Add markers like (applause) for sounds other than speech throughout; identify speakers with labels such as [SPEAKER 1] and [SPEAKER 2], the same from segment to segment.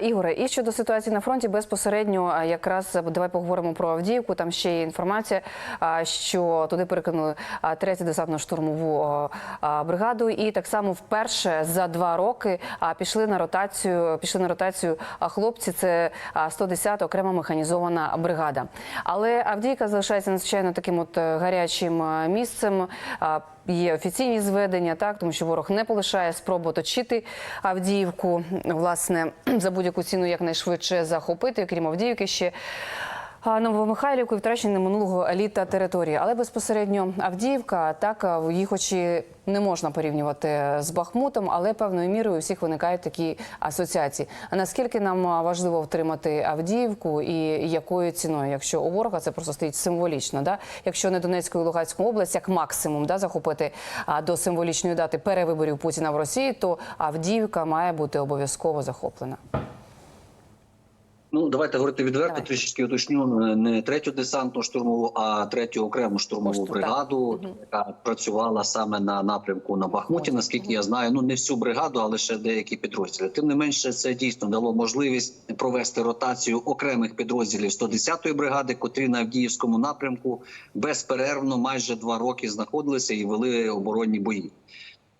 [SPEAKER 1] Ігоре, і щодо ситуації на фронті, безпосередньо якраз давай поговоримо про Авдіївку. Там ще є інформація, що туди перекинули третю десантно-штурмову бригаду, і так само вперше за два роки пішли на ротацію. Пішли на ротацію хлопці. Це а, 110 окрема механізована бригада. Але Авдіївка залишається надзвичайно таким от е, гарячим е, місцем. Є офіційні зведення, так тому що ворог не полишає спробу оточити Авдіївку. Власне, (clears throat) за будь-яку ціну якнайшвидше захопити, крім Авдіївки ще. Новомихайлівку втрачені минулого літа території, але безпосередньо Авдіївка, так їх очі не можна порівнювати з Бахмутом, але певною мірою у всіх виникають такі асоціації. А наскільки нам важливо втримати Авдіївку і якою ціною, якщо у ворога це просто стоїть символічно, да? якщо не Донецьку і Луганську область, як максимум да, захопити до символічної дати перевиборів Путіна в Росії, то Авдіївка має бути обов'язково захоплена.
[SPEAKER 2] Ну, давайте говорити відверто,
[SPEAKER 1] Давай.
[SPEAKER 2] трішечки уточню е, не третю десантну штурмову, а третю окрему штурмову
[SPEAKER 1] Штурм, так.
[SPEAKER 2] бригаду, яка працювала саме на напрямку на Бахмуті. Наскільки я знаю, ну не всю бригаду, а лише деякі підрозділи. Тим не менше, це дійсно дало можливість провести ротацію окремих підрозділів 110-ї бригади, котрі на Авдіївському напрямку безперервно майже два роки знаходилися і вели оборонні бої.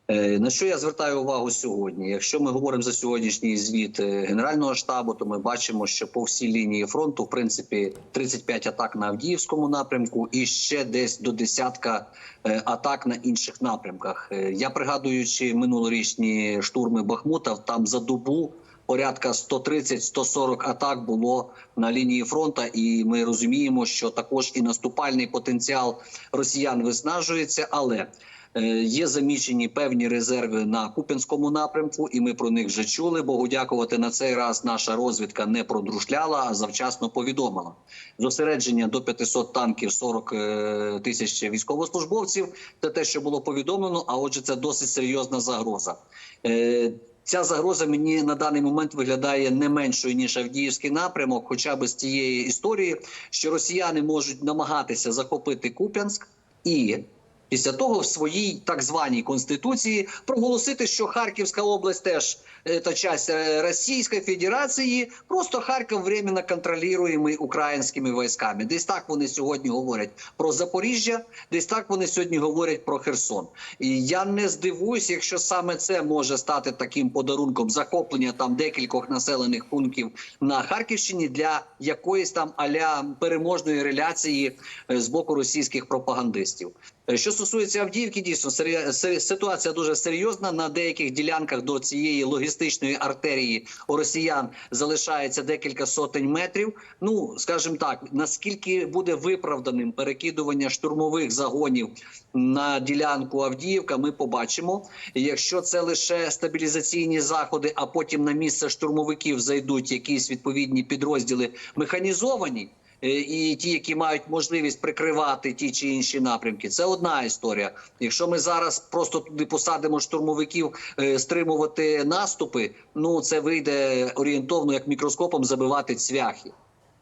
[SPEAKER 2] Е, На що я звертаю увагу сьогодні? Якщо ми говоримо за сьогоднішній звіт е, Генерального штабу, то ми бачимо, що по всій лінії фронту, в принципі, 35 атак на Авдіївському напрямку і ще десь до десятка е, атак на інших напрямках. Я пригадуючи минулорічні штурми Бахмута, там за добу. Порядка 130-140 атак було на лінії фронту, і ми розуміємо, що також і наступальний потенціал росіян виснажується, але Є замічені певні резерви на Куп'янському напрямку, і ми про них вже чули. Богу дякувати на цей раз. Наша розвідка не продрушляла, а завчасно повідомила. Зосередження до 500 танків, 40 е, тисяч військовослужбовців. Це те, що було повідомлено. А отже, це досить серйозна загроза. Е, Ця загроза мені на даний момент виглядає не меншою ніж Авдіївський напрямок, хоча б з тієї історії, що росіяни можуть намагатися захопити Куп'янськ і після того в своїй так званій конституції проголосити, що Харківська область теж е, та часть е, Російської Федерації, просто Харків временно контролюємий українськими військами. Десь так вони сьогодні говорять про Запоріжжя, десь так вони сьогодні говорять про Херсон. І я не здивуюсь, якщо саме це може стати таким подарунком захоплення там декількох населених пунктів на Харківщині для якоїсь там аля переможної реляції е, з боку російських пропагандистів. Е, Що стосується Авдіївки, дійсно ситуація дуже серйозна. На деяких ділянках до цієї логістичної артерії у росіян залишається декілька сотень метрів. Ну скажімо так, наскільки буде виправданим перекидування штурмових загонів на ділянку Авдіївка, ми побачимо. Якщо це лише стабілізаційні заходи, а потім на місце штурмовиків зайдуть якісь відповідні підрозділи механізовані. Е, І ті, які мають можливість прикривати ті чи інші напрямки, це одна історія. Якщо ми зараз просто туди посадимо штурмовиків е, стримувати наступи, ну це вийде орієнтовно як мікроскопом забивати цвяхи.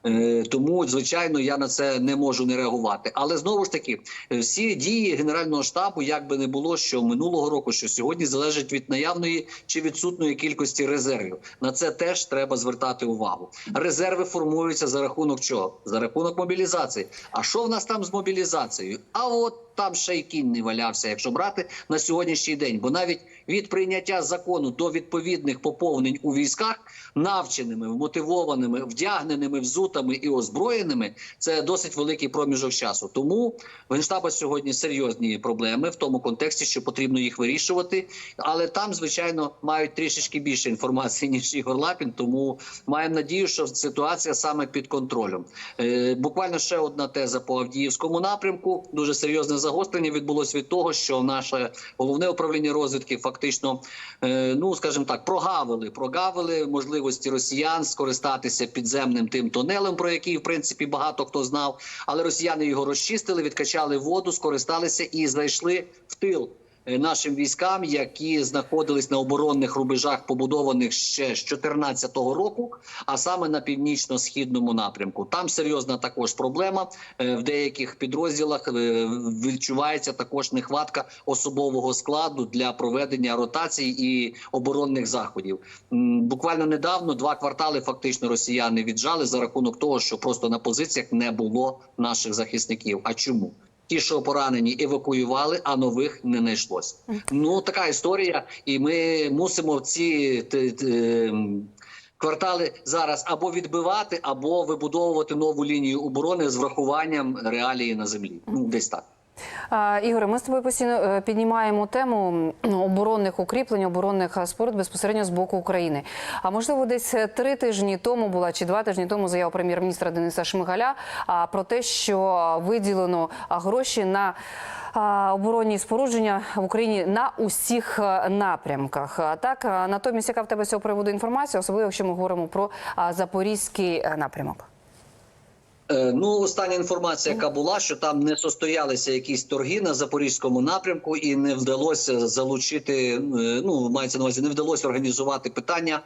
[SPEAKER 2] Е, Тому, звичайно, я на це не можу не реагувати. Але знову ж таки, е, всі дії генерального штабу, як би не було, що минулого року, що сьогодні залежать від наявної чи відсутної кількості резервів. На це теж треба звертати увагу. Резерви формуються за рахунок чого? За рахунок мобілізації. А що в нас там з мобілізацією? А от там ще й кінь не валявся, якщо брати на сьогоднішній день. Бо навіть від прийняття закону до відповідних поповнень у військах, навченими, вмотивованими, вдягненими, взутими і озброєними, це досить великий проміжок часу. Тому в генштаба сьогодні серйозні проблеми в тому контексті, що потрібно їх вирішувати. Але там, звичайно, мають трішечки більше інформації (laughs) ніж Ігор Лапін. Тому маємо надію, що ситуація саме під контролем. Е, буквально ще одна теза по Авдіївському напрямку. Дуже серйозне загострення відбулося від того, що наше головне управління розвідки фактично, е, ну скажімо так, прогавили, прогавили можливості росіян скористатися підземним тим тунелем, про який в принципі багато хто знав. Але росіяни його розчистили, відкачали воду, скористалися і зайшли в тил нашим військам, які знаходились на оборонних рубежах, побудованих ще з 2014 року, а саме на північно-східному напрямку. Там серйозна також проблема. Е, В деяких підрозділах е, відчувається також нехватка особового складу для проведення ротацій і оборонних заходів. Буквально недавно два квартали фактично росіяни віджали за рахунок того, що просто на позиціях не було наших захисників. А чому? Ті, що поранені, евакуювали, а нових не знайшлося. Ну така історія, і ми мусимо ці ем, квартали зараз або відбивати, або вибудовувати нову лінію оборони з врахуванням реалії на землі. Ну десь так.
[SPEAKER 1] Ігоре, ми з тобою постійно е, піднімаємо тему оборонних укріплень, оборонних споруд безпосередньо з боку України. А можливо, десь е, три тижні тому була чи два тижні тому заява прем'єр-міністра Дениса Шмигаля про те, що виділено гроші на оборонні спорудження в Україні на усіх е, напрямках. Так, натомість, яка в тебе цього приводу інформація, особливо якщо ми говоримо про запорізький напрямок.
[SPEAKER 2] Е, Ну, остання інформація, яка була, що там не состоялися якісь торги на запорізькому напрямку, і не вдалося залучити. е, Ну мається на увазі, не вдалося організувати питання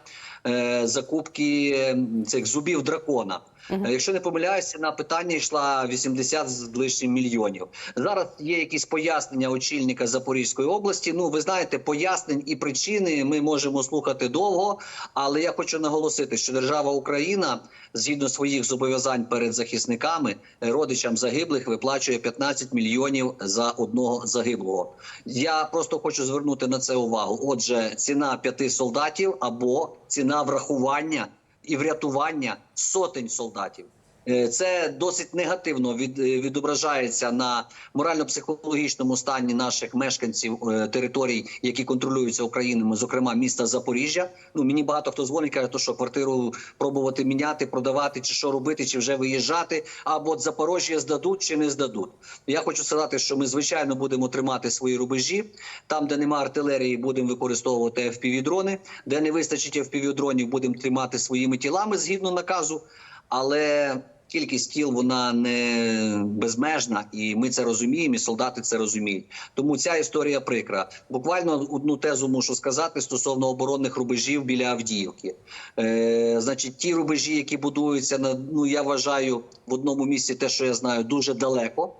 [SPEAKER 2] закупки цих зубів дракона. Е, Якщо не помиляюся, на питання йшла 80 з лишнім мільйонів. Зараз є якісь пояснення очільника Запорізької області. Ну, ви знаєте, пояснень і причини ми можемо слухати довго, але я хочу наголосити, що держава Україна згідно своїх зобов'язань перед захисниками, е, родичам загиблих, виплачує 15 мільйонів за одного загиблого. Я просто хочу звернути на це увагу. Отже, ціна п'яти солдатів або ціна врахування і врятування сотень солдатів. Е, Це досить негативно від, е, відображається на морально-психологічному стані наших мешканців е, територій, які контролюються Україною, зокрема міста Запоріжжя. Ну мені багато хто дзвонить, каже, то що квартиру пробувати міняти, продавати, чи що робити, чи вже виїжджати. Або от Запоріжжя здадуть чи не здадуть. Я хочу сказати, що ми звичайно будемо тримати свої рубежі. Там, де нема артилерії, будемо використовувати FPV-дрони. Де не вистачить FPV-дронів, будемо тримати своїми тілами згідно наказу. Але кількість тіл вона не безмежна, і ми це розуміємо, і солдати це розуміють. Тому ця історія прикра. Буквально одну тезу мушу сказати стосовно оборонних рубежів біля Авдіївки. Е, значить, ті рубежі, які будуються на ну я вважаю в одному місці, те, що я знаю, дуже далеко.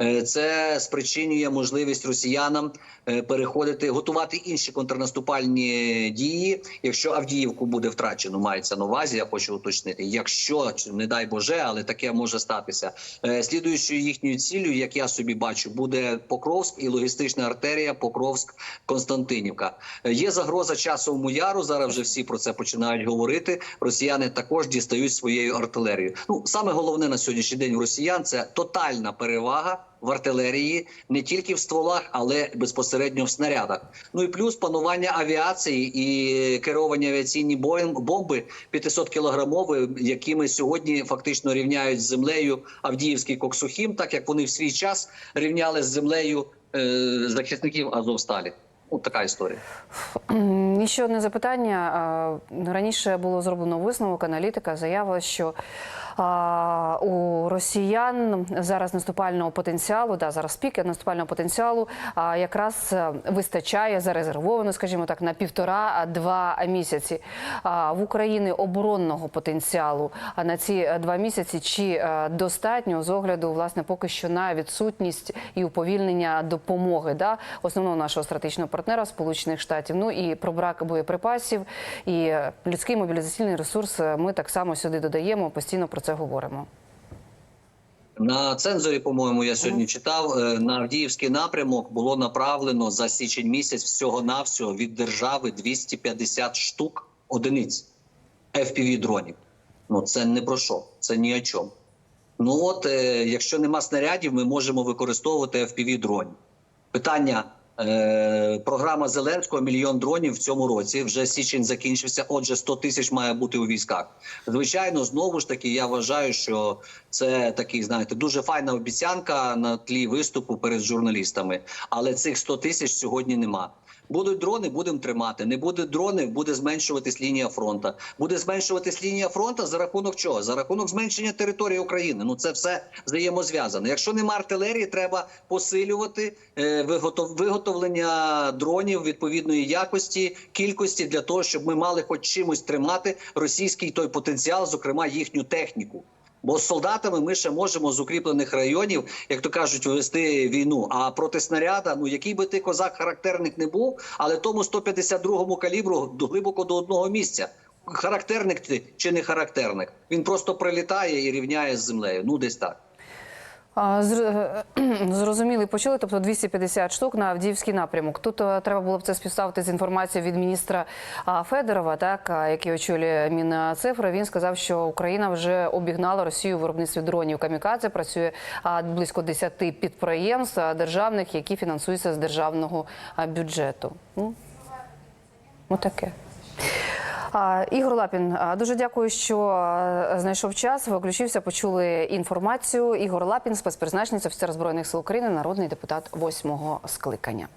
[SPEAKER 2] Е, Це спричинює можливість росіянам е, переходити, готувати інші контрнаступальні дії. Якщо Авдіївку буде втрачено, мається на увазі. Я хочу уточнити. Якщо не дай Боже, але таке може статися. Е, Слідуючою їхньою ціллю, як я собі бачу, буде Покровськ і логістична артерія Покровськ-Константинівка. Е, Є загроза часовому яру. Зараз вже всі про це починають говорити. Росіяни також дістають своєю артилерією. Ну саме головне на сьогоднішній день у росіян це тотальна перевага в артилерії не тільки в стволах, але безпосередньо в снарядах. Ну і плюс панування авіації і керовані авіаційні бомби 500 кілограмові, якими сьогодні фактично рівняють з землею Авдіївський Коксухім, так як вони в свій час рівняли з землею е, захисників Азовсталі. Ну, така історія.
[SPEAKER 1] І ще одне запитання. Раніше було зроблено висновок, аналітика заявила, що у росіян зараз наступального потенціалу, да, зараз піки наступального потенціалу а, якраз е, вистачає зарезервовано, скажімо так, на півтора-два місяці. А, в Україні оборонного потенціалу на ці е, два місяці чи е, достатньо з огляду, власне, поки що на відсутність і уповільнення допомоги да, основного нашого стратегічного партнера Сполучених Штатів. Ну і про брак боєприпасів і людський мобілізаційний ресурс. Ми так само сюди додаємо, постійно про це говоримо.
[SPEAKER 2] На цензорі, по-моєму, я сьогодні читав е, на Авдіївський напрямок було направлено за січень місяць всього навсього від держави 250 штук одиниць fpv дронів. Ну це не про що, це ні о чому. Ну от, е, якщо нема снарядів, ми можемо використовувати fpv дронів. Питання. Е, програма Зеленського мільйон дронів в цьому році. Вже січень закінчився. Отже, 100 тисяч має бути у військах. Звичайно, знову ж таки, я вважаю, що це такий, знаєте, дуже файна обіцянка на тлі виступу перед журналістами. Але цих 100 тисяч сьогодні нема. Будуть дрони, будемо тримати. Не буде дронів, буде зменшуватись лінія фронту. Буде зменшуватись лінія фронту за рахунок чого? За рахунок зменшення території України. Ну це все взаємозв'язано. Якщо нема артилерії, треба посилювати е, виготов- виготовлення дронів відповідної якості, кількості для того, щоб ми мали хоч чимось тримати російський той потенціал, зокрема їхню техніку. Бо з солдатами ми ще можемо з укріплених районів, як то кажуть, вести війну. А проти снаряда, ну який би ти козак характерник не був, але тому 152-му калібру глибоко до одного місця. Характерник ти чи не характерник? Він просто прилітає і рівняє з землею. Ну десь так. (clears throat)
[SPEAKER 1] Зрозуміли, почули, тобто 250 штук на Авдіївський напрямок. Тут е, треба було б це співставити з інформацією від міністра Федорова, так який очолює Мінцифри. Він сказав, що Україна вже обігнала Росію в виробництві дронів камікадзе. Працює близько 10 підприємств державних, які фінансуються з державного бюджету. Ну, отаке. Ігор Лапін, дуже дякую, що знайшов час. Виключився, почули інформацію. Ігор Лапін, спецпризначниця офіцер збройних сил України, народний депутат восьмого скликання.